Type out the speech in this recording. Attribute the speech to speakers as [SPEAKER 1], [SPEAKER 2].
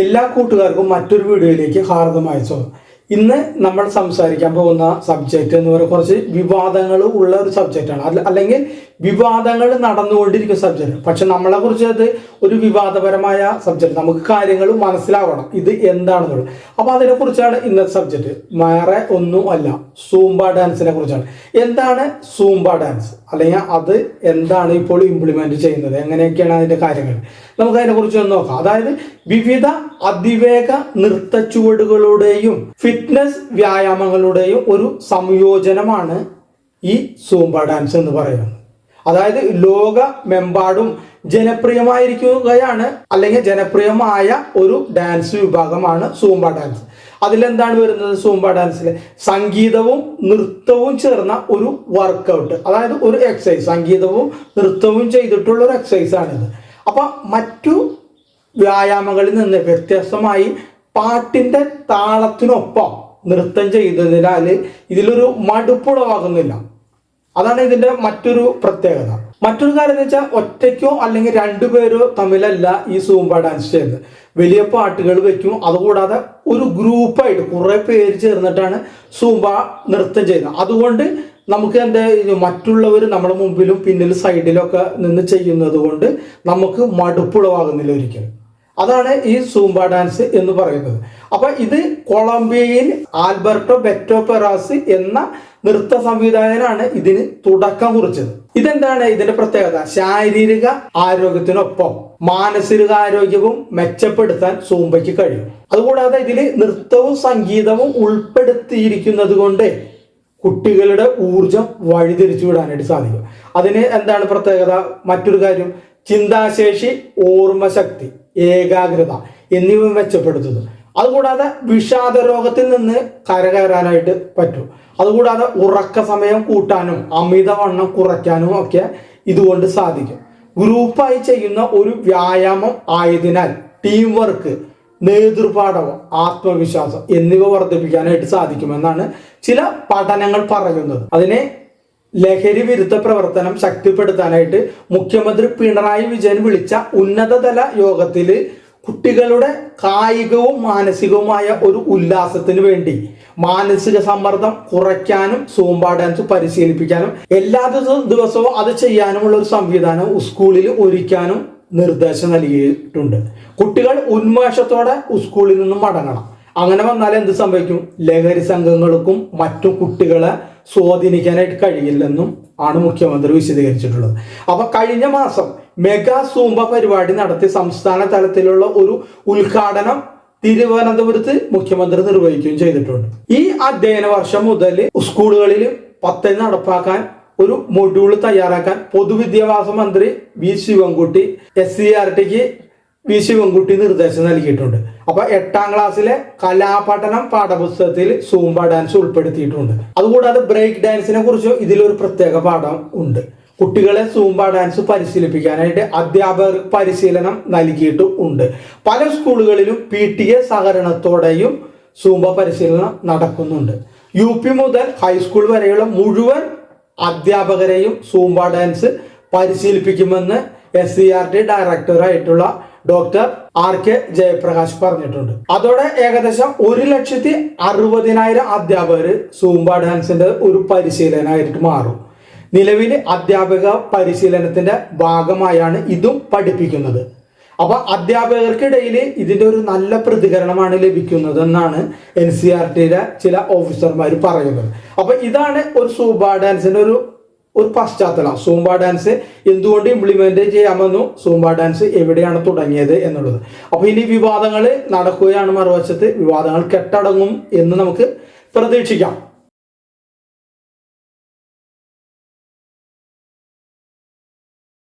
[SPEAKER 1] എല്ലാ കൂട്ടുകാർക്കും മറ്റൊരു വീഡിയോയിലേക്ക് ഹാർദമായ സ്വാഗതം ഇന്ന് നമ്മൾ സംസാരിക്കാൻ പോകുന്ന സബ്ജക്റ്റ് എന്ന് പറയുന്നത് കുറച്ച് വിവാദങ്ങൾ ഉള്ള ഒരു സബ്ജക്റ്റാണ് അല്ലെങ്കിൽ വിവാദങ്ങൾ നടന്നുകൊണ്ടിരിക്കുന്ന സബ്ജക്റ്റ് പക്ഷെ നമ്മളെ കുറിച്ച് അത് ഒരു വിവാദപരമായ സബ്ജക്റ്റ് നമുക്ക് കാര്യങ്ങൾ മനസ്സിലാവണം. ഇത് എന്താണെന്നുള്ളത്. അപ്പോൾ അതിനെക്കുറിച്ചാണ് ഇന്നത്തെ സബ്ജക്റ്റ് വേറെ ഒന്നും അല്ല. സൂംബ ഡാൻസിനെ കുറിച്ചാണ്. എന്താണ് സൂംബ ഡാൻസ് അല്ലെങ്കിൽ അത് എന്താണ് ഇപ്പോൾ ഇംപ്ലിമെന്റ് ചെയ്യുന്നത്? എങ്ങനെയൊക്കെയാണ് അതിന്റെ കാര്യങ്ങൾ? നമുക്ക് അതിനെക്കുറിച്ച് ഒന്ന് നോക്കാം. അതായത് വിവിധ അതിവേഗ നൃത്ത ചുവടുകളുടെയും ഫിറ്റ്നസ് വ്യായാമങ്ങളുടെയും ഒരു സംയോജനമാണ് ഈ സൂംബ ഡാൻസ് എന്ന് പറയുന്നത്. അതായത് ലോകമെമ്പാടും ജനപ്രിയമായിരിക്കുകയാണ് അല്ലെങ്കിൽ ജനപ്രിയമായ ഒരു ഡാൻസ് വിഭാഗമാണ് സൂംബ ഡാൻസ് അതിലെന്താണ് വരുന്നത്? സൂംബ ഡാൻസിൽ സംഗീതവും നൃത്തവും ചേർന്ന ഒരു വർക്കൗട്ട് അതായത് ഒരു എക്സസൈസ് സംഗീതവും നൃത്തവും ചെയ്തിട്ടുള്ള ഒരു എക്സസൈസ് ആണിത്. അപ്പൊ മറ്റു വ്യായാമങ്ങളിൽ നിന്ന് വ്യത്യസ്തമായി പാട്ടിന്റെ താളത്തിനൊപ്പം നൃത്തം ചെയ്തതിനാൽ ഇതിലൊരു മടുപ്പുളവാകുന്നില്ല. അതാണ് ഇതിന്റെ മറ്റൊരു പ്രത്യേകത. മറ്റൊരു കാര്യം എന്ന് വെച്ചാൽ ഒറ്റയ്ക്കോ അല്ലെങ്കിൽ രണ്ടുപേരോ തമ്മിലല്ല ഈ സൂംബ ഡാൻസ് ചെയ്യുന്നത്. വലിയ പാട്ടുകൾ വെക്കും. അതുകൂടാതെ ഒരു ഗ്രൂപ്പായിട്ട് കുറെ പേര് ചേർന്നിട്ടാണ് സൂംബ നൃത്തം ചെയ്യുന്നത്. അതുകൊണ്ട് നമുക്ക് എന്റെ മറ്റുള്ളവർ നമ്മുടെ മുമ്പിലും പിന്നിലും സൈഡിലൊക്കെ നിന്ന് ചെയ്യുന്നത് കൊണ്ട് നമുക്ക് മടുപ്പുളവാകുന്നില്ല ഒരിക്കലും. അതാണ് ഈ സൂംബ ഡാൻസ് എന്ന് പറയുന്നത്. അപ്പൊ ഇത് കൊളംബിയയിൽ ആൽബർട്ടോ ബെറ്റോ പെറാസ് എന്ന നൃത്ത സംവിധായകനാണ് ഇതിന് തുടക്കം കുറിച്ചത്. ഇതെന്താണ് ഇതിന്റെ പ്രത്യേകത? ശാരീരിക ആരോഗ്യത്തിനൊപ്പം മാനസിക ആരോഗ്യവും മെച്ചപ്പെടുത്താൻ സൂംബയ്ക്ക് കഴിയും. അതുകൂടാതെ ഇതിൽ നൃത്തവും സംഗീതവും ഉൾപ്പെടുത്തിയിരിക്കുന്നത് കൊണ്ട് കുട്ടികളുടെ ഊർജം വഴിതിരിച്ചു വിടാനായിട്ട് സാധിക്കും. അതിന് എന്താണ് പ്രത്യേകത? മറ്റൊരു കാര്യം ചിന്താശേഷി ഓർമ്മശക്തി. ഏകാഗ്രത എന്നിവ മെച്ചപ്പെടുത്തുന്നു. അതുകൂടാതെ വിഷാദ രോഗത്തിൽ നിന്ന് കരകയറാനായിട്ട് പറ്റും. അതുകൂടാതെ ഉറക്ക സമയം കൂട്ടാനും അമിതവണ്ണം കുറയ്ക്കാനും ഒക്കെ ഇതുകൊണ്ട് സാധിക്കും. ഗ്രൂപ്പായി ചെയ്യുന്ന ഒരു വ്യായാമം ആയതിനാൽ ടീം വർക്ക് നേതൃപാഠവും ആത്മവിശ്വാസം എന്നിവ വർദ്ധിപ്പിക്കാനായിട്ട് സാധിക്കുമെന്നാണ് ചില പഠനങ്ങൾ പറയുന്നത്. അതിനെ ലഹരി വിരുദ്ധ പ്രവർത്തനം ശക്തിപ്പെടുത്താനായിട്ട് മുഖ്യമന്ത്രി പിണറായി വിജയൻ വിളിച്ച ഉന്നതതല യോഗത്തിൽ കുട്ടികളുടെ കായികവും മാനസികവുമായ ഒരു ഉല്ലാസത്തിന് വേണ്ടി മാനസിക സമ്മർദ്ദം കുറയ്ക്കാനും സൂംബ ഡാൻസ് പരിശീലിപ്പിക്കാനും എല്ലാ ദിവസവും ദിവസവും അത് ചെയ്യാനുമുള്ള ഒരു സംവിധാനം സ്കൂളിൽ ഒരുക്കാനും നിർദ്ദേശം നൽകിയിട്ടുണ്ട്. കുട്ടികൾ ഉന്മേഷത്തോടെ സ്കൂളിൽ നിന്നും മടങ്ങണം. അങ്ങനെ വന്നാൽ എന്ത് സംഭവിക്കും? ലഹരി സംഘങ്ങൾക്കും മറ്റു കുട്ടികളെ സ്വാധീനിക്കാനായിട്ട് കഴിയില്ലെന്നും ആണ് മുഖ്യമന്ത്രി വിശദീകരിച്ചിട്ടുള്ളത്. അപ്പൊ കഴിഞ്ഞ മാസം മെഗാ സൂംബ പരിപാടി നടത്തി സംസ്ഥാന തലത്തിലുള്ള ഒരു ഉദ്ഘാടനം തിരുവനന്തപുരത്ത് മുഖ്യമന്ത്രി നിർവഹിക്കുകയും ചെയ്തിട്ടുണ്ട്. ഈ അധ്യയന വർഷം മുതൽ സ്കൂളുകളിൽ പദ്ധതി നടപ്പാക്കാൻ ഒരു മൊഡ്യൂൾ തയ്യാറാക്കാൻ പൊതുവിദ്യാഭ്യാസ മന്ത്രി V Sivankutty S C R tick V Sivankutty നിർദ്ദേശം നൽകിയിട്ടുണ്ട്. അപ്പൊ എട്ടാം ക്ലാസ്സിലെ കലാപഠനം പാഠപുസ്തകത്തിൽ സൂംബ ഡാൻസ് ഉൾപ്പെടുത്തിയിട്ടുണ്ട്. അതുകൂടാതെ ബ്രേക്ക് ഡാൻസിനെ കുറിച്ച് ഇതിലൊരു പ്രത്യേക പാഠം ഉണ്ട്. കുട്ടികളെ സൂംബ ഡാൻസ് പരിശീലിപ്പിക്കാനായിട്ട് അധ്യാപകർ പരിശീലനം നൽകിയിട്ടും ഉണ്ട്. പല സ്കൂളുകളിലും പി. ടി. എ സഹകരണത്തോടെയും സൂംബ പരിശീലനം നടക്കുന്നുണ്ട്. യു. പി. മുതൽ ഹൈസ്കൂൾ വരെയുള്ള മുഴുവൻ അധ്യാപകരെയും സൂംബ ഡാൻസ് പരിശീലിപ്പിക്കുമെന്ന് എസ് സി ആർ ടി ഡയറക്ടറായിട്ടുള്ള ഡോക്ടർ ആർ കെ ജയപ്രകാശ് പറഞ്ഞിട്ടുണ്ട്. അതോടെ ഏകദേശം ഒരു ലക്ഷത്തി അറുപതിനായിരം അധ്യാപകർ സൂംബ ഡാൻസിന്റെ ഒരു പരിശീലനമായിട്ട് മാറും. നിലവിൽ അധ്യാപക പരിശീലനത്തിന്റെ ഭാഗമായാണ് ഇതും പഠിപ്പിക്കുന്നത്. അപ്പൊ അധ്യാപകർക്കിടയിൽ ഇതിന്റെ ഒരു നല്ല പ്രതികരണമാണ് ലഭിക്കുന്നത് എന്നാണ് എൻ സി ആർ ടിയിലെ ചില ഓഫീസർമാർ പറയുന്നത്. അപ്പൊ ഇതാണ് ഒരു സൂബ ഡാൻസിന്റെ ഒരു ഒരു പശ്ചാത്തലം. സൂംബ ഡാൻസ് എന്തുകൊണ്ട് ഇംപ്ലിമെന്റ് ചെയ്യാമെന്നും സൂംബ ഡാൻസ് എവിടെയാണ് തുടങ്ങിയത് എന്നുള്ളത്. അപ്പൊ ഇനി വിവാദങ്ങൾ നടക്കുകയാണ് മറുവശത്ത്. വിവാദങ്ങൾ കെട്ടടങ്ങും എന്ന് നമുക്ക് പ്രതീക്ഷിക്കാം.